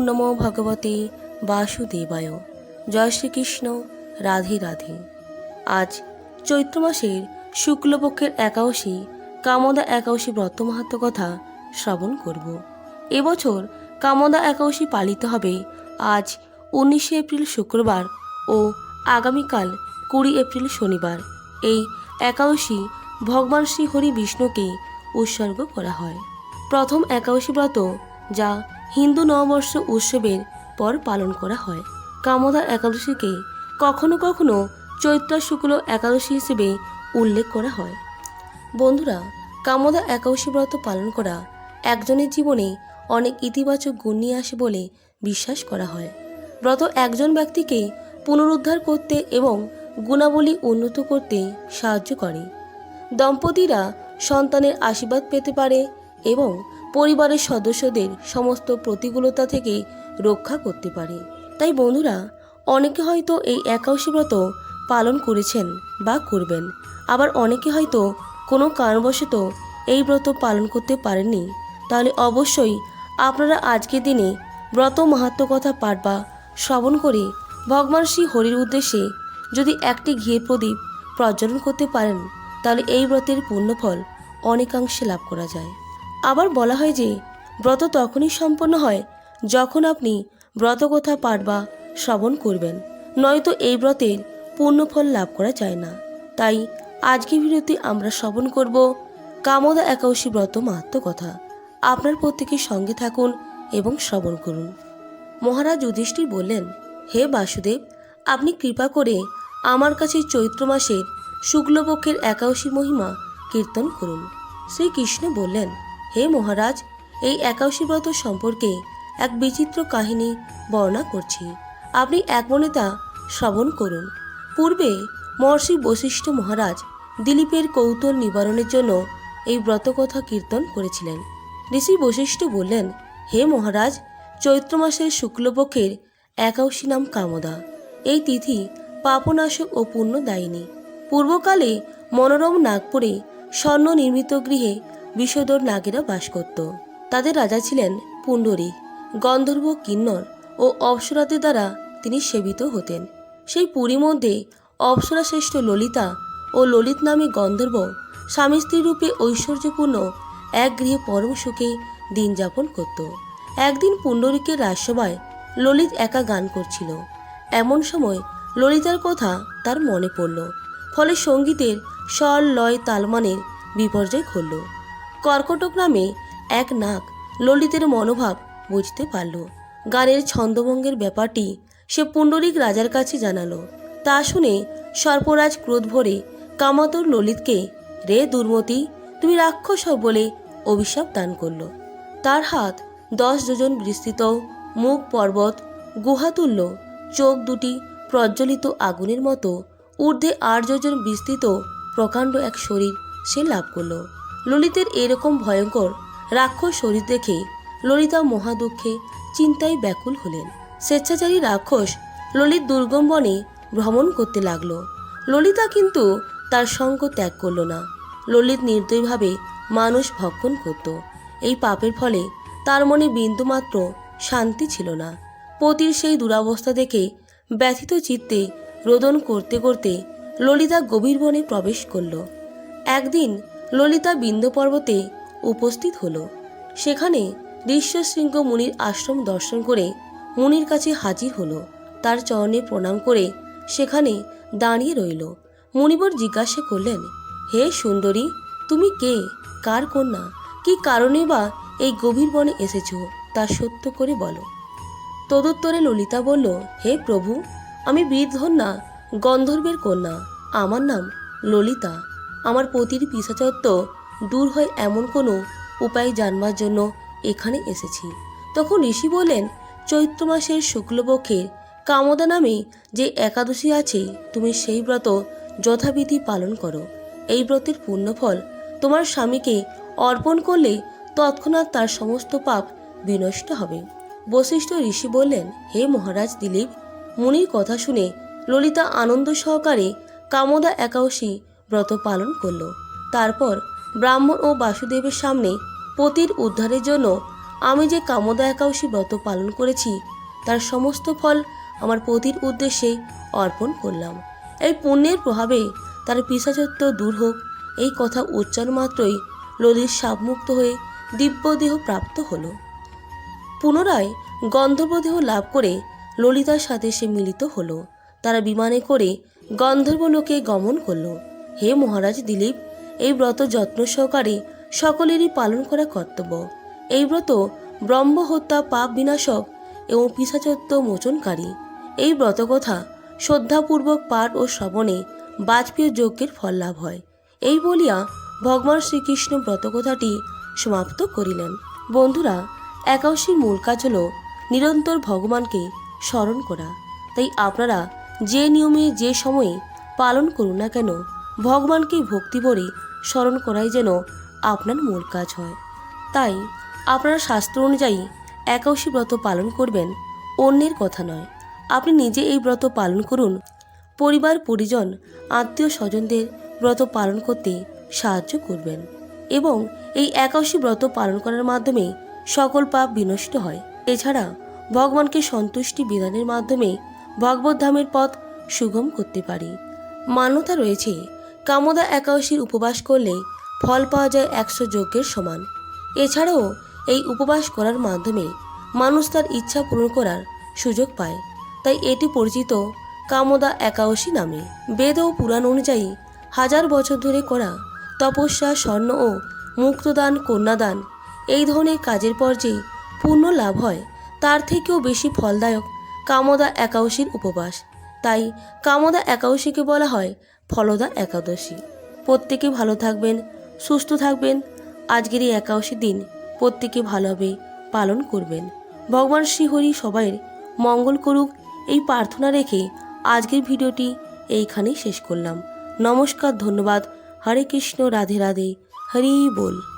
নমো ভগবতে বাসুদেবায় জয় শ্রীকৃষ্ণ রাধে রাধে আজ চৈত্র মাসের শুক্লপক্ষের একাদশী, কামদা একাদশী ব্রত মাহাত্ম কথা শ্রবণ করব। এবছর কামদা একাদশী পালিত হবে আজ উনিশে এপ্রিল শুক্রবার ও আগামীকাল কুড়ি এপ্রিল শনিবার। এই একাদশী ভগবান শ্রী হরি বিষ্ণুকে উৎসর্গ করা হয়। প্রথম একাদশী ব্রত যা হিন্দু নববর্ষ উৎসবের পর পালন করা হয়। কামদা একাদশীকে কখনো কখনো চৈত্র শুক্ল একাদশী হিসেবে উল্লেখ করা হয়। বন্ধুরা, কামদা একাদশী ব্রত পালন করা একজনের জীবনে অনেক ইতিবাচক গুণ নিয়ে আসে বলে বিশ্বাস করা হয়। ব্রত একজন ব্যক্তিকে পুনরুদ্ধার করতে এবং গুণাবলী উন্নত করতে সাহায্য করে। দম্পতিরা সন্তানের আশীর্বাদ পেতে পারে এবং পরিবারের সদস্যদের সমস্ত প্রতিকূলতা থেকে রক্ষা করতে পারে। তাই বন্ধুরা, অনেকে হয়তো এই একাদশী ব্রত পালন করেছেন বা করবেন। আবার অনেকে হয়তো কোনো কারণবশত এই ব্রত পালন করতে পারেননি। তাহলে অবশ্যই আপনারা আজকের দিনে ব্রত মাহাত্ম কথা পাঠ বা শ্রবণ করে ভগবান শ্রী হরির উদ্দেশ্যে যদি একটি ঘিয়ের প্রদীপ প্রজ্বলন করতে পারেন, তাহলে এই ব্রতের পুণ্যফল অনেকাংশে লাভ করা যায়। আবার বলা হয় যে, ব্রত তখনই সম্পন্ন হয় যখন আপনি ব্রতকথা পাঠ বা শ্রবণ করবেন। নয়তো এই ব্রতের পূর্ণফল লাভ করা যায় না। তাই আজকের ভিডিওতে আমরা শ্রবণ করব কামদা একাদশী ব্রত মাহাত্ম কথা। আপনার প্রত্যেকের সঙ্গে থাকুন এবং শ্রবণ করুন। মহারাজ যুধিষ্ঠির বললেন, হে বাসুদেব, আপনি কৃপা করে আমার কাছে চৈত্র মাসের শুক্লপক্ষের একাদশী মহিমা কীর্তন করুন। শ্রীকৃষ্ণ বললেন হে মহারাজ, এই একাদশী ব্রত সম্পর্কে এক বিচিত্র কাহিনী বর্ণনা করছি। আপনি এক মনে তা শ্রবণ করুন। পূর্বে মহর্ষি বশিষ্ঠ মহারাজ দিলীপের কৌতূহল নিবারণের জন্য এই ব্রতকথা কীর্তন করেছিলেন। ঋষি বশিষ্ঠ বললেন, হে মহারাজ, চৈত্র মাসের শুক্লপক্ষের একাদশী নাম কামদা। এই তিথি পাপনাশক ও পুণ্যদায়িনী। পূর্বকালে মনোরম নাগপুরে স্বর্ণ নির্মিত গৃহে বিষধর নাগেরা বাস করত। তাদের রাজা ছিলেন পুণ্ডরী, গন্ধর্ব কিন্নর ও অপ্সরাদের দ্বারা তিনি সেবিত হতেন। সেই পুরী মধ্যে অপ্সরা শ্রেষ্ঠ ললিতা ও ললিত নামে গন্ধর্ব স্বামী স্ত্রী রূপে ঐশ্বর্যপূর্ণ এক গৃহে পরম সুখে দিন যাপন করত। একদিন পুণ্ডরীকের রাজসভায় ললিত একা গান করছিল। এমন সময় ললিতার কথা তার মনে পড়ল, ফলে সঙ্গীতের স্বর, লয় তালমানের বিপর্যয় ঘটল। কর্কটক নামে এক নাক ললিতের মনোভাব বুঝতে পারল। গানের ছন্দভঙ্গের ব্যাপারটি সে পুণ্ডরিক রাজার কাছে জানালো। তা শুনে সর্পরাজ ক্রোধ ভরে কামাতর ললিতকে, রে দুর্মতি, তুমি রাক্ষস বলে অভিশাপ দান করল। তার হাত দশ যোজন বিস্তৃত, মুখ পর্বত, গুহা গুহাতুল্য চোখ দুটি প্রজ্বলিত আগুনের মতো, ঊর্ধ্বে আট যোজন বিস্তৃত, প্রকাণ্ড এক শরীর সে লাভ করল। ললিতের এরকম ভয়ঙ্কর, রাক্ষস শরীর দেখে ললিতা মহাদুঃখে চিন্তায় ব্যাকুল হলেন। স্বেচ্ছাচারী রাক্ষস ললিত দুর্গম বনে ভ্রমণ করতে লাগল। ললিতা কিন্তু তার সঙ্গ ত্যাগ করল না। ললিত নির্দয়ভাবে মানুষ ভক্ষণ করত। এই পাপের ফলে তার মনে বিন্দুমাত্র শান্তি ছিল না। পতির সেই দুরাবস্থা দেখে ব্যথিত চিত্তে রোদন করতে করতে ললিতা গভীর বনে প্রবেশ করল। একদিন ললিতা বিন্দ পর্বতে উপস্থিত হলো। সেখানে ঋষ্যশৃঙ্গ মুনির আশ্রম দর্শন করে মুনির কাছে হাজির হলো। তার চরণে প্রণাম করে সেখানে দাঁড়িয়ে রইল। মুনিবর জিজ্ঞাসা করলেন, হে সুন্দরী, তুমি কে? কার কন্যা? কি কারণে বা এই গভীর বনে এসেছ? তা সত্য করে বলো। তদুত্তরে ললিতা বলল, হে প্রভু, আমি বীরধন্যা, গন্ধর্বের কন্যা। আমার নাম ললিতা। আমার পতির পিসাচত্ব দূর হয় এমন কোনো উপায় জানবার জন্য এখানে এসেছি। তখন ঋষি বললেন, চৈত্র মাসের শুক্লপক্ষের কামদা নামে যে একাদশী আছে, তুমি সেই ব্রত যথাবিধি পালন করো। এই ব্রতের পুণ্যফল তোমার স্বামীকে অর্পণ করলে তৎক্ষণাৎ তার সমস্ত পাপ বিনষ্ট হবে। বশিষ্ঠ ঋষি বললেন, হে মহারাজ দিলীপ, মুনির কথা শুনে ললিতা আনন্দ সহকারে কামদা একাদশী ব্রত পালন করল। তারপর ব্রাহ্মণ ও বাসুদেবের সামনে পতির উদ্ধারের জন্য আমি যে কামদা একাদশী ব্রত পালন করেছি, তার সমস্ত ফল আমার পতির উদ্দেশ্যে অর্পণ করলাম। এই পুণ্যের প্রভাবে তার পিসাচত্ব দূর হোক, এই কথা উচ্চারণ মাত্রই ললিত সাপমুক্ত হয়ে দিব্যদেহ প্রাপ্ত হল। পুনরায় গন্ধর্বদেহ লাভ করে ললিতার সাথে সে মিলিত হলো। তারা বিমানে করে গন্ধর্বলোকে গমন করল। হে মহারাজ দিলীপ, এই ব্রত যত্ন সহকারে সকলেরই পালন করা কর্তব্য। এই ব্রত ব্রহ্ম হত্যা, পাপ বিনাশক এবং পিসাচত্ব মোচনকারী। এই ব্রতকথা শ্রদ্ধাপূর্বক পাঠ ও শ্রবণে বাজপেয় যজ্ঞের ফল লাভ হয়। এই বলিয়া ভগবান শ্রীকৃষ্ণ ব্রতকথাটি সমাপ্ত করিলেন। বন্ধুরা, একাদশীর মূল কাজ হল নিরন্তর ভগবানকে স্মরণ করা। তাই আপনারা যে নিয়মে যে সময়ে পালন করুন না কেন ভগবানকে ভক্তি ভরে স্মরণ করাই যেন আপনার মূল কাজ হয়। তাই আপনারা শাস্ত্র অনুযায়ী একাদশী ব্রত পালন করবেন, অন্যের কথা নয়। আপনি নিজে এই ব্রত পালন করুন। পরিবার, পরিজন, আত্মীয় স্বজনদের ব্রত পালন করতে সাহায্য করবেন এবং এই একাদশী ব্রত পালন করার মাধ্যমে সকল পাপ বিনষ্ট হয়। এছাড়া ভগবানকে সন্তুষ্টি বিধানের মাধ্যমে ভগবত ধামের পথ সুগম করতে পারি। মান্যতা রয়েছে কামদা একাদশীর উপবাস করলে ফল পাওয়া যায় একশো যজ্ঞের সমান। এছাড়াও এই উপবাস করার মাধ্যমে মানুষ তার ইচ্ছা পূরণ করার সুযোগ পায়। তাই এটি পরিচিত কামদা একাদশী নামে। বেদ ও পুরাণ অনুযায়ী হাজার বছর ধরে করা তপস্যা, স্বর্ণ ও মুক্তদান, কন্যাদান এই ধরনের কাজের পর যে পুণ্য লাভ হয়, তার থেকেও বেশি ফলদায়ক কামদা একাদশীর উপবাস। তাই কামদা একাদশীকে বলা হয় ফলদা একাদশী। প্রত্যেকে ভালো থাকবেন, সুস্থ থাকবেন। আজকের এই একাদশী দিন প্রত্যেকে ভালোভাবে পালন করবেন। ভগবান শ্রীহরি সবাইয়ের মঙ্গল করুক। এই প্রার্থনা রেখে আজকের ভিডিওটি এইখানেই শেষ করলাম। নমস্কার, ধন্যবাদ। হরে কৃষ্ণ, রাধে রাধে। হরি বল।